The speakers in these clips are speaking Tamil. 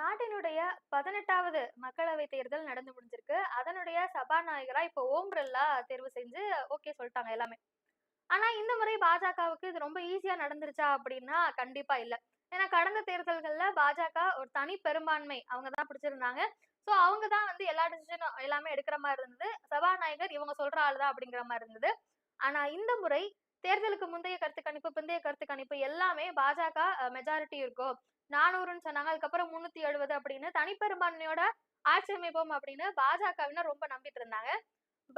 நாட்டினுடைய பதினெட்டாவது மக்களவை தேர்தல் நடந்து முடிஞ்சிருக்கு. அதனுடைய சபாநாயகரா இப்ப ஓம் பிர்லா தேர்வு செஞ்சு ஓகே சொல்லிட்டாங்க எல்லாமே. ஆனா இந்த முறை பாஜகவுக்கு இது ரொம்ப ஈஸியா நடந்துருச்சா அப்படின்னா கண்டிப்பா இல்ல. ஏன்னா கடந்த தேர்தல்கள்ல பாஜக ஒரு தனி பெரும்பான்மை அவங்க தான் பிடிச்சிருந்தாங்க. சோ அவங்க தான் வந்து எல்லா டிசிஷனும் எல்லாமே எடுக்கிற மாதிரி இருந்தது. சபாநாயகர் இவங்க சொல்ற ஆள் தான் அப்படிங்கிற மாதிரி இருந்தது. ஆனா இந்த முறை தேர்தலுக்கு முந்தைய கருத்து கணிப்பு பிந்தைய கருத்து கணிப்பு எல்லாமே பாஜக மெஜாரிட்டி இருக்கும் நானூறுன்னு சொன்னாங்க. அதுக்கப்புறம் முன்னூத்தி எழுபது அப்படின்னு தனிப்பெரும்பான்மையோட ஆட்சி அமைப்போம் அப்படின்னு பாஜகவினர் ரொம்ப நம்பிட்டு இருந்தாங்க.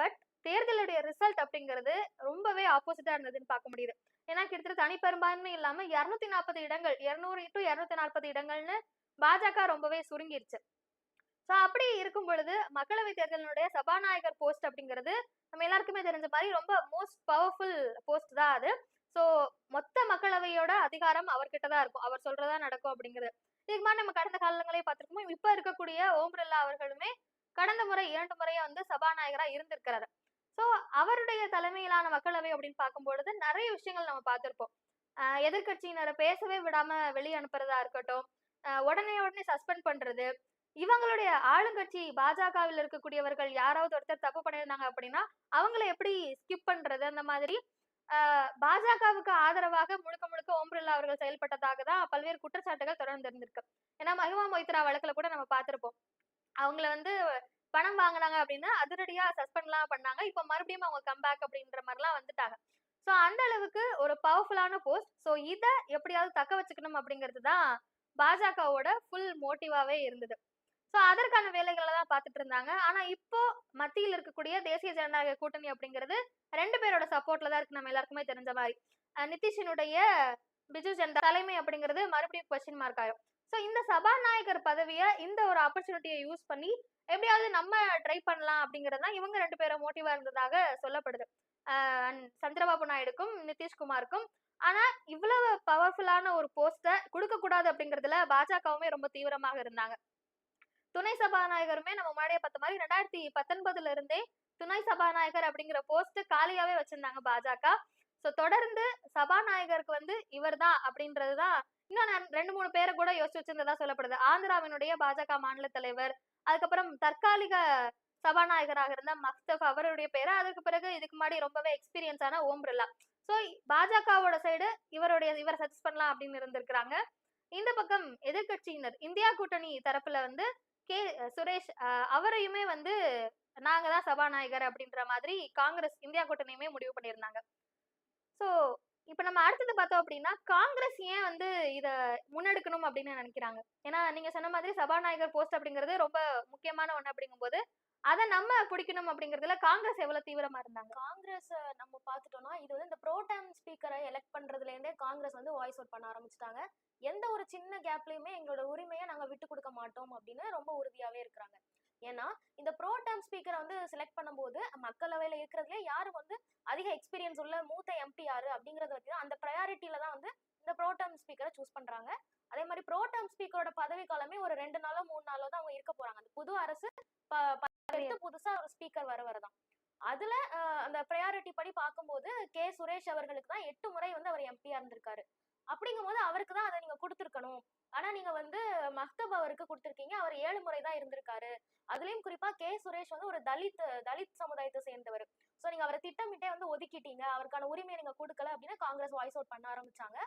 பட் தேர்தலுடைய ரிசல்ட் அப்படிங்கிறது ரொம்பவே ஆப்போசிட்டா இருந்ததுன்னு பார்க்க முடியுது. ஏன்னா கிட்டத்தட்ட தனிப்பெரும்பான்மை இல்லாம இருநூத்தி நாற்பது இடங்கள் இருநூறு டு இருநூத்தி நாற்பது இடங்கள்னு பாஜக ரொம்பவே சுருங்கிருச்சு. ஸோ அப்படி இருக்கும் பொழுது மக்களவை தேர்தலினுடைய சபாநாயகர் போஸ்ட் அப்படிங்கிறது நம்ம எல்லாருக்குமே தெரிஞ்ச மாதிரி ரொம்ப மோஸ்ட் பவர்ஃபுல் போஸ்ட் தான் அது. சோ மொத்த மக்களவையோட அதிகாரம் அவர்கிட்ட தான் இருக்கும். அவர் சொல்றதா நடக்கும் அப்படிங்கிறது. இதுக்கு மாதிரி நம்ம கடந்த காலங்களே பார்த்திருக்கோம் இப்ப இருக்கக்கூடிய ஓம் பிர்லா அவர்களுமே கடந்த முறை இரண்டு முறையா வந்து சபாநாயகரா இருந்திருக்கிறாரு. சோ அவருடைய தலைமையிலான மக்களவை அப்படின்னு பார்க்கும் பொழுது நிறைய விஷயங்கள் நம்ம பார்த்திருப்போம். ஆஹ் எதிர்கட்சியினரை பேசவே விடாம வெளியே அனுப்புறதா இருக்கட்டும் உடனே உடனே சஸ்பெண்ட் பண்றது. இவங்களுடைய ஆளுங்கட்சி பாஜகவில் இருக்கக்கூடியவர்கள் யாராவது ஒருத்தர் தப்பு பண்ணியிருந்தாங்க அப்படின்னா அவங்கள எப்படி ஸ்கிப் பண்றது? அந்த மாதிரி பாஜகவுக்கு ஆதரவாக முழுக்க முழுக்க ஓம் பிர்லா அவர்கள் செயல்பட்டதாக தான் பல்வேறு குற்றச்சாட்டுகள் தொடர்ந்து இருந்திருக்கு. ஏன்னா மகிமா மொய்த்ரா வழக்குல கூட நம்ம பார்த்திருப்போம். அவங்கள வந்து பணம் வாங்கினாங்க அப்படின்னா அதிரடியா சஸ்பெண்ட்லாம் பண்ணாங்க. இப்போ மறுபடியும் அவங்க கம்பேக் அப்படின்ற மாதிரிலாம் வந்துட்டாங்க. ஸோ அந்த அளவுக்கு ஒரு பவர்ஃபுல்லான போஸ்ட் ஸோ இதை எப்படியாவது தக்க வச்சுக்கணும் அப்படிங்கிறது தான் பாஜகவோட ஃபுல் மோட்டிவாவே இருந்தது. ஸோ அதற்கான வேலைகளை தான் பார்த்துட்டு இருந்தாங்க. ஆனா இப்போ மத்தியில் இருக்கக்கூடிய தேசிய ஜனநாயக கூட்டணி அப்படிங்கிறது ரெண்டு பேரோட சப்போர்ட்ல தான் இருக்கு. நம்ம எல்லாருக்குமே தெரிஞ்ச மாதிரி. நிதிஷினுடைய பிஜு ஜனதா தலைமை அப்படிங்கிறது மறுபடியும் கொஸ்டின் மார்க் ஆகும் ஸோ இந்த சபாநாயகர் பதவியை இந்த ஒரு ஆப்பர்ச்சுனிட்டியை யூஸ் பண்ணி எப்படியாவது நம்ம ட்ரை பண்ணலாம் அப்படிங்கிறது தான் இவங்க ரெண்டு பேரும் மோட்டிவா இருந்ததாக சொல்லப்படுது. சந்திரபாபு நாயுடுக்கும் நிதிஷ்குமாருக்கும். ஆனா இவ்வளவு பவர்ஃபுல்லான ஒரு போஸ்டை கொடுக்க கூடாது அப்படிங்கறதுல பாஜகவுமே ரொம்ப தீவிரமாக இருந்தாங்க. துணை சபாநாயகருமே நம்ம முன்னாடியே பார்த்த மாதிரி ரெண்டாயிரத்தி பத்தொன்பதுல இருந்தே துணை சபாநாயகர் அப்படிங்கிற போஸ்ட் காலியாவே வச்சிருந்தாங்க பாஜக. சோ தொடர்ந்து சபாநாயகருக்கு வந்து இவர்தான் அப்படின்றதுதான் இன்னும் நான் ரெண்டு மூணு பேரை கூட யோசிச்சு வச்சிருந்ததா சொல்லப்படுது. ஆந்திராவினுடைய பாஜக மாநில தலைவர் அதுக்கப்புறம் தற்காலிக சபாநாயகராக இருந்த மக்தப் அவருடைய பேரு அதுக்கு பிறகு இதுக்கு முன்னாடி ரொம்பவே எக்ஸ்பீரியன்ஸான ஓம் பிர்லா. ஸோ பாஜகவோட சைடு இவருடைய இவரை சஜஸ்ட் பண்ணலாம் அப்படின்னு இருந்திருக்கிறாங்க. இந்த பக்கம் எதிர்க்கட்சியினர் இந்தியா கூட்டணி தரப்புல வந்து கே சுரேஷ் அஹ், அவரையுமே வந்து நாங்க தான் சபாநாயகர் அப்படின்ற மாதிரி காங்கிரஸ் இந்தியா கூட்டணியுமே முடிவு பண்ணியிருந்தாங்க. ஸோ இப்போ நம்ம அடுத்தது பார்த்தோம் அப்படின்னா காங்கிரஸ் ஏன் வந்து இத முன்னெடுக்கணும் அப்படின்னு நினைக்கிறாங்க? ஏன்னா நீங்க சொன்ன மாதிரி சபாநாயகர் போஸ்ட் அப்படிங்கிறது ரொம்ப முக்கியமான ஒண்ணு அப்படிங்கும்போது அதை நம்ம பிடிக்கணும் அப்படிங்கறதுல காங்கிரஸ் எவ்வளவு தீவிரமா இருந்தாங்க? காங்கிரஸ் நம்ம பாத்துட்டோம்னா இது வந்து இந்த ப்ரோட்டாம் ஸ்பீக்கரை எலெக்ட் பண்றதுல இருந்தே காங்கிரஸ் வந்து வாய்ஸ் அவுட் பண்ண ஆரம்பிச்சிட்டாங்க. எந்த ஒரு சின்ன கேப்லயுமே எங்களோட உரிமையை நாங்க விட்டு கொடுக்க மாட்டோம் அப்படின்னு ரொம்ப உறுதியாவே இருக்கிறாங்க. ஏன்னா இந்த ப்ரோட்டாம் ஸ்பீக்கரை வந்து செலக்ட் பண்ணும்போது மக்களவையில இருக்கிறதுலே யாரு வந்து அதிக எக்ஸ்பீரியன்ஸ் உள்ள மூத்த எம்பி யாரு அப்படிங்கறத வச்சு தான் அந்த ப்ரையாரிட்டியில தான் வந்து இந்த ப்ரோட்டாம் ஸ்பீக்கரை சூஸ் பண்றாங்க. அதே மாதிரி ப்ரோட்டாம் ஸ்பீக்கரோட பதவி காலமே ஒரு ரெண்டு நாளோ மூணு நாளோ தான் அவங்க இருக்க போறாங்க. அந்த புது அரசு ஸ்பீக்கர் வர வரதான். அதுல அந்த ப்ரையாரிட்டி படி பார்க்கும்போது கே. சுரேஷ் அவர்களுக்கு தான் எட்டு முறை வந்து அவர் எம்பியா இருந்திருக்காரு. அப்படிங்கும்போது அவருக்கு தான் அதை நீங்க கொடுத்துருக்கணும். ஆனா நீங்க வந்து மக்தப் அவருக்கு கொடுத்துருக்கீங்க. அவர் ஏழு முறை தான் இருந்திருக்காரு. அதுலயும் குறிப்பா கே. சுரேஷ் வந்து ஒரு தலித் தலித் சமுதாயத்தை சேர்ந்தவர். சோ நீங்க அவரை திட்டமிட்டே வந்து ஒதுக்கிட்டீங்க. அவருக்கான உரிமையை நீங்க கொடுக்கல அப்படின்னு காங்கிரஸ் வாய்ஸ் அவுட் பண்ண ஆரம்பிச்சாங்க.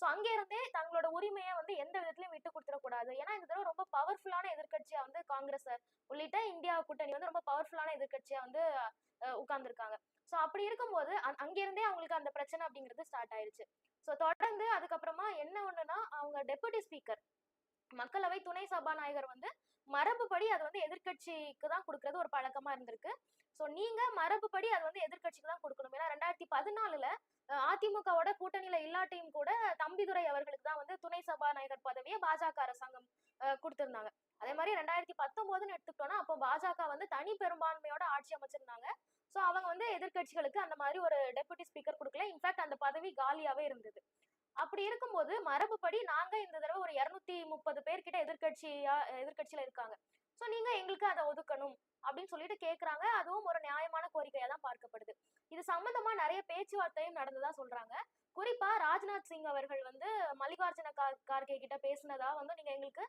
ஸோ அங்கேருந்தே தங்களோட உரிமையை வந்து எந்த விதத்திலயும் விட்டு கொடுத்துடக்கூடாது. ஏன்னா இந்த தடவை ரொம்ப பவர்ஃபுல்லான எதிர்கட்சியாக வந்து காங்கிரஸ் உள்ளிட்ட இந்தியா கூட்டணி வந்து ரொம்ப பவர்ஃபுல்லான எதிர்கட்சியாக வந்து உட்கார்ந்துருக்காங்க. ஸோ அப்படி இருக்கும்போது அங்கேருந்தே அவங்களுக்கு அந்த பிரச்சனை அப்படிங்கிறது ஸ்டார்ட் ஆயிருச்சு. ஸோ தொடர்ந்து அதுக்கப்புறமா என்ன ஒண்ணுன்னா அவங்க டெபுட்டி ஸ்பீக்கர் மக்களவை துணை சபாநாயகர் வந்து மரபுப்படி அது வந்து எதிர்க்கட்சிக்கு தான் கொடுக்கறது ஒரு பழக்கமா இருந்திருக்கு. ஸோ நீங்க மரபுப்படி அது வந்து எதிர்கட்சிக்கு தான் கொடுக்கணும். ஏன்னா ரெண்டாயிரத்தி பதினாலுல அதிமுகவோட கூட்டணியில இல்லாட்டையும் கூட தம்பிதுரை அவர்களுக்கு தான் வந்து துணை சபாநாயகர் பதவியை பாஜக அரசாங்கம் கொடுத்திருந்தாங்க. அதே மாதிரி ரெண்டாயிரத்தி பத்தொன்பதுன்னு எடுத்துக்கிட்டோம்னா அப்போ பாஜக வந்து தனி பெரும்பான்மையோட ஆட்சி அமைச்சிருந்தாங்க. சோ அவங்க வந்து எதிர்க்கட்சிகளுக்கு அந்த மாதிரி ஒரு டெபுட்டி ஸ்பீக்கர் கொடுக்கல. இன்ஃபேக்ட் அந்த பதவி காலியாவே இருந்தது. அப்படி இருக்கும்போது மரபுப்படி நாங்க இந்த தடவை ஒரு இருநூத்தி முப்பது பேர்கிட்ட எதிர்க்கட்சியா எதிர்கட்சியில இருக்காங்க. ஸோ நீங்க எங்களுக்கு அதை ஒதுக்கணும் அப்படின்னு சொல்லிட்டு கேட்குறாங்க அதுவும் ஒரு நியாயமான கோரிக்கையா தான் பார்க்கப்படுது. இது சம்பந்தமா நிறைய பேச்சுவார்த்தையும் நடந்ததா சொல்றாங்க. குறிப்பா ராஜ்நாத் சிங் அவர்கள் வந்து மல்லிகார்ஜுன கார் கார்கே கிட்ட பேசினதா வந்து நீங்க எங்களுக்கு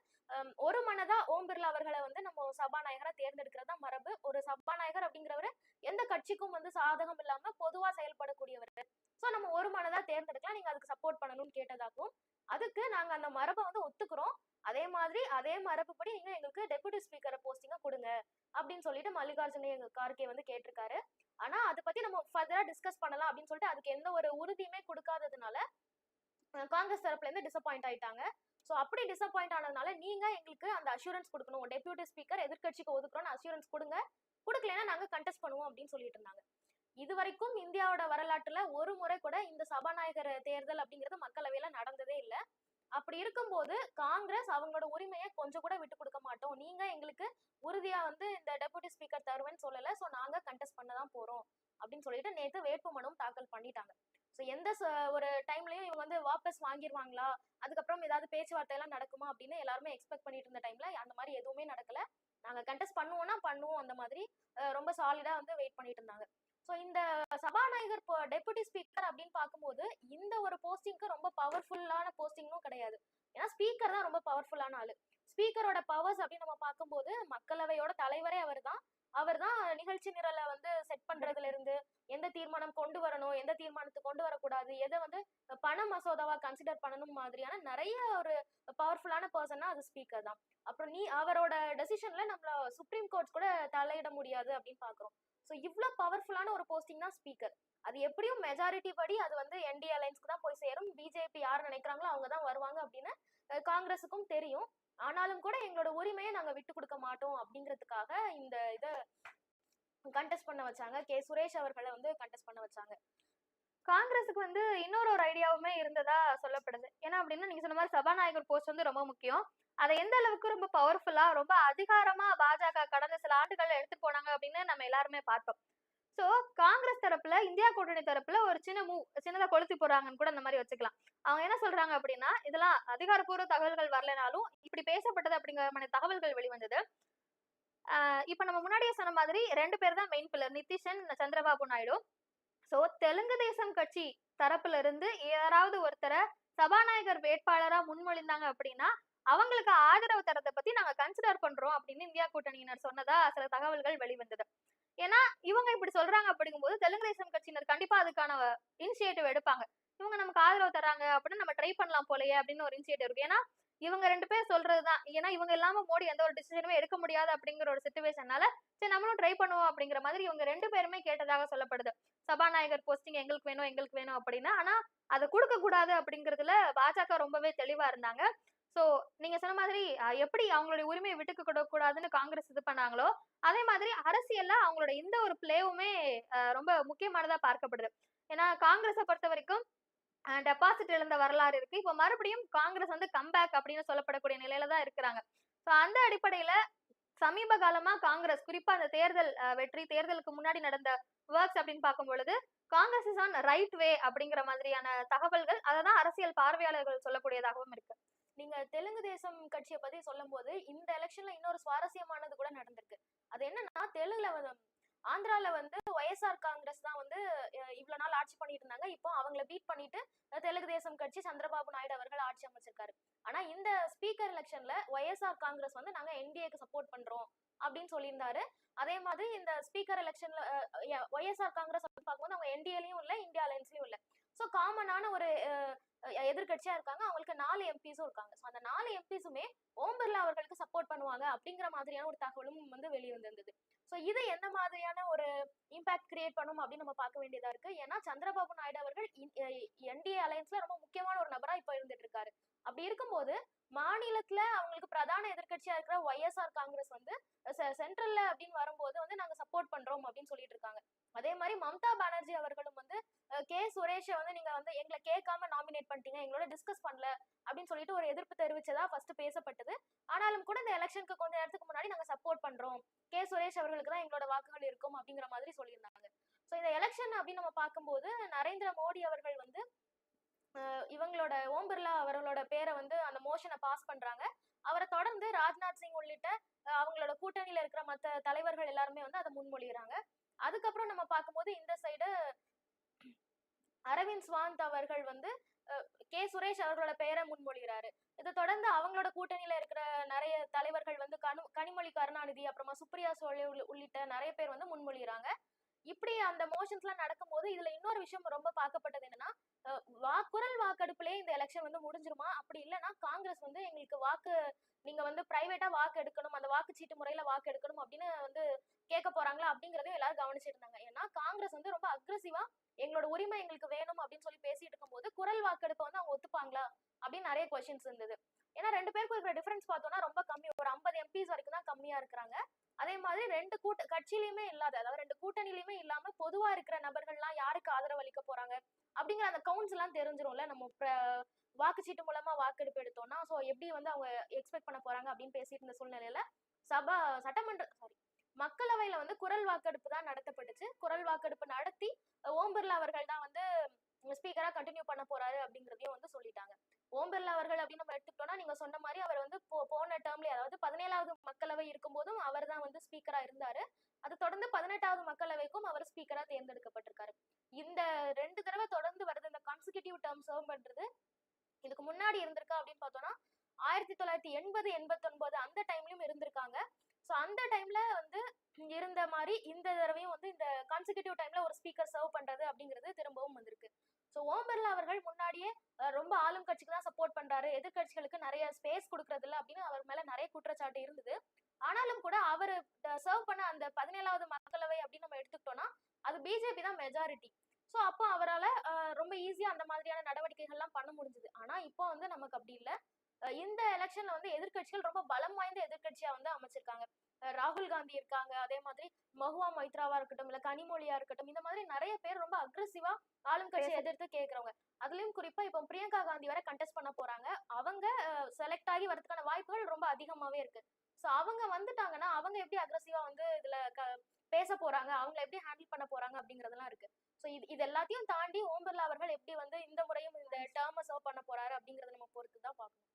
ஒரு மனதா ஓம் பிர்லா அவர்களை வந்து நம்ம சபாநாயகரா தேர்ந்தெடுக்கிறதா மரபு. ஒரு சபாநாயகர் அப்படிங்கிறவர் எந்த கட்சிக்கும் வந்து சாதகம் இல்லாம பொதுவா செயல்படக்கூடியவர். சோ நம்ம ஒரு மனதா தேர்ந்தெடுக்கலாம். நீங்க அதுக்கு சப்போர்ட் பண்ணணும்னு கேட்டதாக்கும் அதுக்கு நாங்க அந்த மரபை வந்து ஒத்துக்கிறோம். அதே மாதிரி அதே மரபுப்படி நீங்க எங்களுக்கு டெபுட்டி ஸ்பீக்கரை போஸ்டிங்க கொடுங்க அப்படின்னு சொல்லிட்டு மல்லிகார்ஜுன எங்க கார்கே வந்து கேட்டிருக்காரு. ஆனா அதை பத்தி நம்ம ஃபர்தரா டிஸ்கஸ் பண்ணலாம் அப்படின்னு சொல்லிட்டு அதுக்கு எந்த ஒரு உறுதியுமே கொடுக்காத ஆகாததுனால காங்கிரஸ் தரப்புல இருந்து டிசப்பாயிண்ட் ஆயிட்டாங்க. சோ அப்படி டிசப்பாயிண்ட் ஆனதுனால நீங்க எங்களுக்கு அந்த அஷூரன்ஸ் கொடுக்கணும். டெபியூட்டி ஸ்பீக்கர் எதிர்க்கட்சிக்கு ஒதுக்குறோம்னு அஷூரன்ஸ் கொடுங்க. கொடுக்கலன்னா நாங்க கண்டெஸ்ட் பண்ணுவோம் அப்படின்னு சொல்லிட்டு இருந்தாங்க. இது வரைக்கும் இந்தியாவோட வரலாற்றுல ஒரு முறை கூட இந்த சபாநாயகர் தேர்தல் அப்படிங்கிறது மக்களவையில நடந்ததே இல்ல. அப்படி இருக்கும்போது காங்கிரஸ் அவங்களோட உரிமையை கொஞ்சம் கூட விட்டு கொடுக்க மாட்டோம். நீங்க எங்களுக்கு உறுதியா வந்து இந்த டெபுட்டி ஸ்பீக்கர் தருவேன்னு சொல்லல. சோ நாங்க கண்டெஸ்ட் பண்ண தான் போறோம் அப்படின்னு சொல்லிட்டு நேத்து வேட்புமனும் தாக்கல் பண்ணிட்டாங்க. ஸோ எந்த ஒரு டைம்லயும் இவங்க வந்து வாபஸ் வாங்கிடுவாங்களா அதுக்கப்புறம் ஏதாவது பேச்சுவார்த்தை எல்லாம் நடக்குமா அப்படின்னு எல்லாருமே எக்ஸ்பெக்ட் பண்ணிட்டு இருந்த டைம்ல அந்த மாதிரி எதுவுமே நடக்கல. நாங்க கண்டெஸ்ட் பண்ணுவோம்னா பண்ணுவோம் அந்த மாதிரி ரொம்ப சாலிடா வந்து வெயிட் பண்ணிட்டு இருந்தாங்க. ஸோ இந்த சபாநாயகர் டெபுட்டி ஸ்பீக்கர் அப்படின்னு பார்க்கும்போது இந்த ஒரு போஸ்டிங்க்கு ரொம்ப பவர்ஃபுல்லான போஸ்டிங்னும் கிடையாது. ஏன்னா ஸ்பீக்கர் தான் ரொம்ப பவர்ஃபுல்லான ஆளு. ஸ்பீக்கரோட பவர்ஸ் அப்படின்னு நம்ம பார்க்கும்போது மக்களவையோட தலைவரே அவர் தான் அவர் தான் நிகழ்ச்சி நிரலை வந்து செட் பண்றதுல இருந்து எந்த தீர்மானம் கொண்டு வரணும் எந்த தீர்மானத்தை கொண்டு வரக்கூடாது எதை வந்து பண மசோதாவா கன்சிடர் பண்ணணும் மாதிரியான நிறைய ஒரு பவர்ஃபுல்லான பர்சன்னா அது ஸ்பீக்கர் தான். அப்புறம் நீ அவரோட டெசிஷன்ல நம்மள சுப்ரீம் கோர்ட் கூட தலையிட முடியாது அப்படின்னு பாக்குறோம் ஸோ இவ்வளோ பவர்ஃபுல்லான ஒரு போஸ்டிங் தான் ஸ்பீக்கர் அது எப்படியும் மெஜாரிட்டி படி அது வந்து என்டி அலைன்ஸ்க்கு தான் போய் சேரும். பிஜேபி யார் நினைக்கிறாங்களோ அவங்க தான் வருவாங்க அப்படின்னு காங்கிரஸுக்கும் தெரியும். ஆனாலும் கூட எங்களோட உரிமையை நாங்க விட்டு கொடுக்க மாட்டோம் அப்படிங்கிறதுக்காக இந்த இதை கண்டெஸ்ட் பண்ண வச்சாங்க. கே. சுரேஷ் அவர்களை வந்து கண்டெஸ்ட் பண்ண வச்சாங்க. காங்கிரஸுக்கு வந்து இன்னொரு ஒரு ஐடியாவுமே இருந்ததா சொல்லப்படுது. ஏன்னா அப்படின்னா நீங்க சொன்ன மாதிரி சபாநாயகர் போஸ்ட் வந்து ரொம்ப முக்கியம். அதை எந்த அளவுக்கு ரொம்ப பவர்ஃபுல்லா ரொம்ப அதிகாரமா பாஜக கடந்த சில ஆண்டுகள்ல எடுத்துட்டு போனாங்க அப்படின்னு நம்ம எல்லாருமே பார்த்தோம் ஸோ காங்கிரஸ் தரப்புல இந்தியா கூட்டணி தரப்புல ஒரு சின்ன மூ சின்னதா கொளுத்தி போறாங்கன்னு கூட அந்த மாதிரி வச்சுக்கலாம். அவங்க என்ன சொல்றாங்க அப்படின்னா இதெல்லாம் அதிகாரப்பூர்வ தகவல்கள் வரலனாலும் இப்படி பேசப்பட்டது அப்படிங்கிற மாதிரி தகவல்கள் வெளிவந்தது. ஆஹ் இப்ப நம்ம முன்னாடியே சொன்ன மாதிரி ரெண்டு பேர் தான் மெயின் பில்லர் நிதிஷன் சந்திரபாபு நாயுடு. ஸோ தெலுங்கு தேசம் கட்சி தரப்புல இருந்து யாராவது ஒருத்தரை சபாநாயகர் வேட்பாளரா முன்மொழிந்தாங்க அப்படின்னா அவங்களுக்கு ஆதரவு தரத்தை பத்தி நாங்க கன்சிடர் பண்றோம் அப்படின்னு இந்தியா கூட்டணியினர் சொன்னதா சில தகவல்கள் வெளிவந்தது. ஏன்னா இவங்க இப்படி சொல்றாங்க அப்படிங்கும்போது தெலுங்கு தேசம் கட்சியினர் கண்டிப்பா அதுக்கான இனிஷியேட்டிவ் எடுப்பாங்க. இவங்க நமக்கு ஆதரவு தராங்க அப்படின்னு நம்ம ட்ரை பண்ணலாம் போலயே அப்படின்னு ஒரு இனிஷியேட்டிவ் இருக்கு. ஏன்னா இவங்க ரெண்டு பேர் சொல்றதுதான். ஏன்னா இவங்க இல்லாம மோடி எந்த ஒரு டிசிஷனுமே எடுக்க முடியாது அப்படிங்கிற ஒரு சுச்சுவேஷனால சரி நம்மளும் ட்ரை பண்ணுவோம் அப்படிங்கிற மாதிரி இவங்க ரெண்டு பேருமே கேட்டதாக சொல்லப்படுது. சபாநாயகர் போஸ்டிங் எங்களுக்கு வேணும் எங்களுக்கு வேணும் அப்படின்னு. ஆனா அதை கொடுக்க கூடாது அப்படிங்கறதுல பாஜக ரொம்பவே தெளிவா இருந்தாங்க. சோ நீங்க சொன்ன மாதிரி எப்படி அவங்களுடைய உரிமையை விட்டுக்க கூட கூடாதுன்னு காங்கிரஸ் இது பண்ணாங்களோ அதே மாதிரி அரசியல்ல அவங்களோட இந்த ஒரு பிளேவுமே ரொம்ப முக்கியமானதா பார்க்கப்படுது. ஏன்னா காங்கிரஸை பொறுத்த வரைக்கும் டெபாசிட் இழந்த வரலாறு இருக்கு. இப்போ மறுபடியும் காங்கிரஸ் வந்து கம்பேக் அப்படின்னு சொல்லப்படக்கூடிய நிலையில தான் இருக்கிறாங்க. ஸோ அந்த அடிப்படையில சமீப காலமா காங்கிரஸ் குறிப்பா அந்த தேர்தல் வெற்றி தேர்தலுக்கு முன்னாடி நடந்த ஒர்க்ஸ் அப்படின்னு பார்க்கும் பொழுது Congress is on right way அப்படிங்கிற மாதிரியான தகவல்கள் அதை தான் அரசியல் பார்வையாளர்கள் சொல்லக்கூடியதாகவும் இருக்கு. நீங்க தெலுங்கு தேசம் கட்சியை பத்தி சொல்லும்போது இந்த எலெக்ஷன்ல இன்னொரு சுவாரஸ்யமானது கூட நடந்திருக்கு. அது என்னன்னா தெலுங்குல வந்து ஆந்திரால வந்து ஒய்எஸ்ஆர் காங்கிரஸ் தான் வந்து இவ்வளவு நாள் ஆட்சி பண்ணிட்டு இருந்தாங்க. இப்போ அவங்கள பீட் பண்ணிட்டு தெலுங்கு தேசம் கட்சி சந்திரபாபு நாயுடு அவர்கள் ஆட்சி அமைச்சிருக்காரு. ஆனா இந்த ஸ்பீக்கர் எலெக்ஷன்ல ஒய்எஸ்ஆர் காங்கிரஸ் வந்து நாங்க என்டிஏக்கு சப்போர்ட் பண்றோம் அப்படின்னு சொல்லியிருந்தாரு. அதே மாதிரி இந்த ஸ்பீக்கர் எலெக்ஷன்ல ஒய்எஸ்ஆர் காங்கிரஸ் பார்க்கும்போது அவங்க என்டிஏலையும் இல்ல இந்தியா அலையன்ஸ்லயும் இல்ல. ஸோ காமனான ஒரு எதிர்கட்சியா எதிர்க்கட்சியா இருக்காங்க. அவங்களுக்கு நாலு எம்பிஸும் இருக்காங்க. ஸோ அந்த நாலு எம்பிஸுமே ஓம் பிர்லா அவர்களுக்கு சப்போர்ட் பண்ணுவாங்க அப்படிங்கிற மாதிரியான ஒரு தகவலும் வந்து வெளிவந்திருந்தது. ஸோ இது எந்த மாதிரியான ஒரு இம்பாக்ட் கிரியேட் பண்ணும் அப்படின்னு நம்ம பார்க்க வேண்டியதா இருக்கு. ஏன்னா சந்திரபாபு நாயுடு அவர்கள் என்டிஏ அலையன்ஸ்ல ரொம்ப முக்கியமான ஒரு நபரா இப்போ இருந்துட்டு இருக்காரு அப்படி இருக்கும்போது மாநிலத்துல அவங்களுக்கு பிரதான எதிர்க்கட்சியா இருக்கிற ஒய்எஸ்ஆர் காங்கிரஸ் வந்து சென்ட்ரல்ல அப்படின்னு வரும்போது வந்து நாங்க சப்போர்ட் பண்றோம் அப்படின்னு சொல்லிட்டு இருக்காங்க அதே மாதிரி மம்தா பானர்ஜி அவர்களும் வந்து கே. சுரேஷை வந்து நீங்க வந்து எங்களை கேட்காம நாமினேட் பண்ணிட்டீங்க எங்களோட டிஸ்கஸ் பண்ணல அப்படின்னு சொல்லிட்டு ஒரு எதிர்ப்பு தெரிவிச்சதா ஃபர்ஸ்ட் பேசப்பட்டது. ஆனாலும் கூட இந்த எலெக்ஷனுக்கு கொஞ்ச நேரத்துக்கு முன்னாடி நாங்க சப்போர்ட் பண்றோம். கே. சுரேஷ் அவர்களுக்கு தான் எங்களோட வாக்குகள் இருக்கும் அப்படிங்கிற மாதிரி சொல்லியிருந்தாங்க. ஸோ இந்த எலெக்ஷன் அப்படின்னு நம்ம பார்க்கும்போது நரேந்திர மோடி அவர்கள் வந்து இவங்களோட ஓம் பிர்லா அவர்களோட பேரை வந்து அந்த மோஷனை பாஸ் பண்றாங்க. அவரை தொடர்ந்து ராஜ்நாத் சிங் உள்ளிட்ட அவங்களோட கூட்டணியில இருக்கிற மற்ற தலைவர்கள் எல்லாருமே வந்து அதை முன்மொழிகிறாங்க. அதுக்கப்புறம் நம்ம பார்க்கும்போது இந்த சைடு அரவிந்த் ஸ்வாந்த் அவர்கள் வந்து கே. சுரேஷ் அவர்களோட பெயரை முன்மொழிகிறாரு. இதை தொடர்ந்து அவங்களோட கூட்டணியில இருக்கிற நிறைய தலைவர்கள் வந்து கனு கனிமொழி கருணாநிதி அப்புறமா சுப்ரியா சோழி உள்ள- உள்ளிட்ட நிறைய பேர் வந்து முன்மொழிகிறாங்க. இப்படி அந்த மோஷன்ஸ் எல்லாம் நடக்கும்போது இதுல இன்னொரு விஷயம் ரொம்ப பார்க்கப்பட்டது என்னன்னா வாக்குரல் வாக்கெடுப்புலயே இந்த எலெக்ஷன் வந்து முடிஞ்சிருமா? அப்படி இல்லைன்னா காங்கிரஸ் வந்து எங்களுக்கு வாக்கு நீங்க வந்து பிரைவேட்டா வாக்கு எடுக்கணும் அந்த வாக்குச்சீட்டு முறையில வாக்கு எடுக்கணும் அப்படின்னு வந்து கேட்க போறாங்களா? அப்படிங்கறதையும் எல்லாரும் கவனிச்சிட்டு இருந்தாங்க. ஏன்னா காங்கிரஸ் வந்து ரொம்ப அக்ரஸிவா எங்களோட உரிமை எங்களுக்கு வேணும் அப்படின்னு சொல்லி பேசிட்டு இருக்கும்போது குரல் வாக்கெடுப்பை வந்து அவங்க ஒத்துப்பாங்களா அப்படின்னு நிறைய கொஸ்டின்ஸ் இருந்தது. ஏன்னா ரெண்டு பேருக்கும் இருக்கிற டிஃபரன்ஸ் பார்த்தோம்னா ரொம்ப கம்மி. ஒரு ஐம்பது எம்பிஸ் வரைக்கும் தான் கம்மியா இருக்கிறாங்க. அதே மாதிரி ரெண்டு கூட்ட கட்சியிலயுமே இல்லாத அதாவது ரெண்டு கூட்டணியிலுமே இல்லாம பொதுவா இருக்கிற நபர்கள்லாம் யாருக்கு ஆதரவு அளிக்க போறாங்க? அப்படிங்கிற அந்த கவுண்ட்ஸ் எல்லாம் தெரிஞ்சிரும்ல. நம்ம வாக்குச்சீட்டு மூலமா வாக்கெடுப்பு எடுத்தோம்னா ஸோ எப்படி வந்து அவங்க எக்ஸ்பெக்ட் பண்ண போறாங்க அப்படின்னு பேசிட்டு இருந்த சூழ்நிலையில சபா சட்டமன்ற சாரி மக்களவையில வந்து குரல் வாக்கெடுப்பு தான் நடத்தப்பட்டுச்சு. குரல் வாக்கெடுப்பு நடத்தி ஓம் பிர்லா அவர்கள் தான் வந்து ஸ்பீக்கரா கண்டினியூ பண்ண போறாரு அப்படிங்கறதையும் வந்து சொல்லிட்டாங்க. ஓம் பிர்லா அவர்கள் அப்படின்னு நம்ம எடுத்துக்கிட்டோம்னா நீங்க சொன்ன மாதிரி அவர் வந்து போ- போன டேர்ம்ல அதாவது பதினேழாவது மக்களவை இருக்கும் போதும் அவர் தான் வந்து ஸ்பீக்கரா இருந்தாரு. அது தொடர்ந்து பதினெட்டாவது மக்களவைக்கும் அவர் ஸ்பீக்கரா தேர்ந்தெடுக்கப்பட்டிருக்காரு. இந்த ரெண்டு தடவை தொடர்ந்து வருது இந்த கான்சிக்யூட்டிவ் டேர்ம் சர்வ் பண்றது இதுக்கு முன்னாடி இருந்திருக்கா அப்படின்னு பார்த்தோம்னா ஆயிரத்தி தொள்ளாயிரத்தி எண்பது எண்பத்தொன்பது அந்த டைம்லயும் இருந்திருக்காங்க. ஸோ அந்த டைம்ல வந்து இருந்த மாதிரி இந்த தடவையும் வந்து இந்த கான்சிக்யூட்டிவ் டைம்ல ஒரு ஸ்பீக்கர் சர்வ் பண்றது அப்படிங்கிறது திரும்பவும் வந்திருக்கு. ஸோ ஓம் பிர்லா அவர்கள் முன்னாடியே ரொம்ப ஆளும் கட்சிக்கு தான் சப்போர்ட் பண்றாரு. எதிர்கட்சிகளுக்கு நிறைய ஸ்பேஸ் கொடுக்கறது அப்படின்னு அவர் மேல நிறைய குற்றச்சாட்டு இருந்தது. ஆனாலும் கூட அவர் சர்வ் பண்ண அந்த பதினேழாவது மக்களவை அப்படின்னு நம்ம எடுத்துக்கிட்டோம்னா அது பிஜேபி தான் மெஜாரிட்டி ஸோ அப்போ அவரால் ரொம்ப ஈஸியாக அந்த மாதிரியான நடவடிக்கைகள்லாம் பண்ண முடிஞ்சுது. ஆனால் இப்போ வந்து நமக்கு அப்படி இல்லை. இந்த எலெக்ஷன்ல வந்து எதிர்க்கட்சிகள் ரொம்ப பலம் வாய்ந்த எதிர்க்கட்சியா வந்து அமைச்சிருக்காங்க. ராகுல் காந்தி இருக்காங்க அதே மாதிரி மஹுவா மைத்ராவா இருக்கட்டும் இல்ல கனிமொழியா இருக்கட்டும் இந்த மாதிரி நிறைய பேர் ரொம்ப அக்ரெசிவா ஆளும் கட்சியை எதிர்த்து கேக்குறவங்க அதுலயும் குறிப்பா இப்போ பிரியங்கா காந்தி வரை கண்டெஸ்ட் பண்ண போறாங்க. அவங்க செலக்ட் ஆகி வரதுக்கான வாய்ப்புகள் ரொம்ப அதிகமாவே இருக்கு. ஸோ அவங்க வந்துட்டாங்கன்னா அவங்க எப்படி அக்ரெசிவா வந்து இதுல க- பேச போறாங்க அவங்களை எப்படி ஹேண்டில் பண்ண போறாங்க அப்படிங்கறதெல்லாம் இருக்கு. ஸோ இது இது எல்லாத்தையும் தாண்டி ஓம் பிர்லா அவர்கள் எப்படி வந்து இந்த முறையும் இந்த டேர்மை சர்வ் பண்ண போறாரு அப்படிங்கறத நம்ம பொறுத்து தான் பார்க்கணும்.